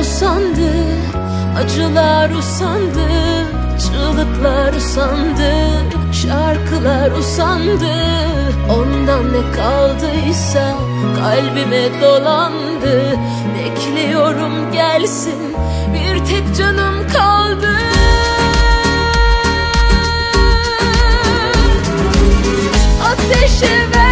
usandı Acılar usandı Çığlıklar usandı Şarkılar usandı. Ondan ne kaldıysa Kalbime dolandı. Bekliyorum gelsin Bir tek canım kaldı. Ateşe ver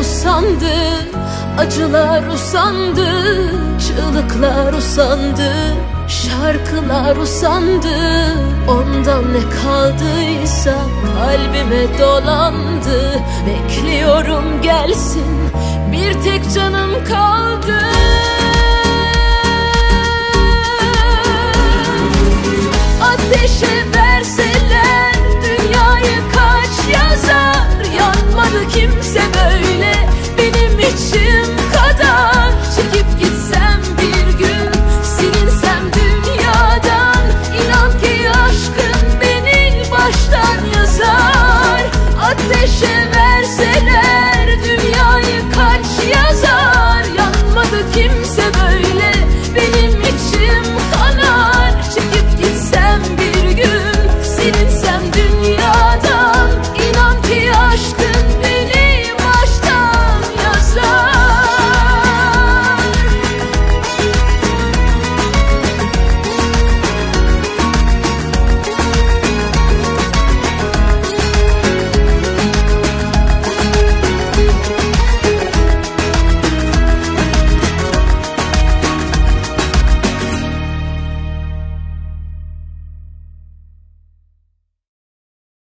usandı Acılar usandı Çığlıklar usandı Şarkılar usandı. Ondan ne kaldıysa kalbime dolandı. Bekliyorum gelsin bir tek canım kaldı.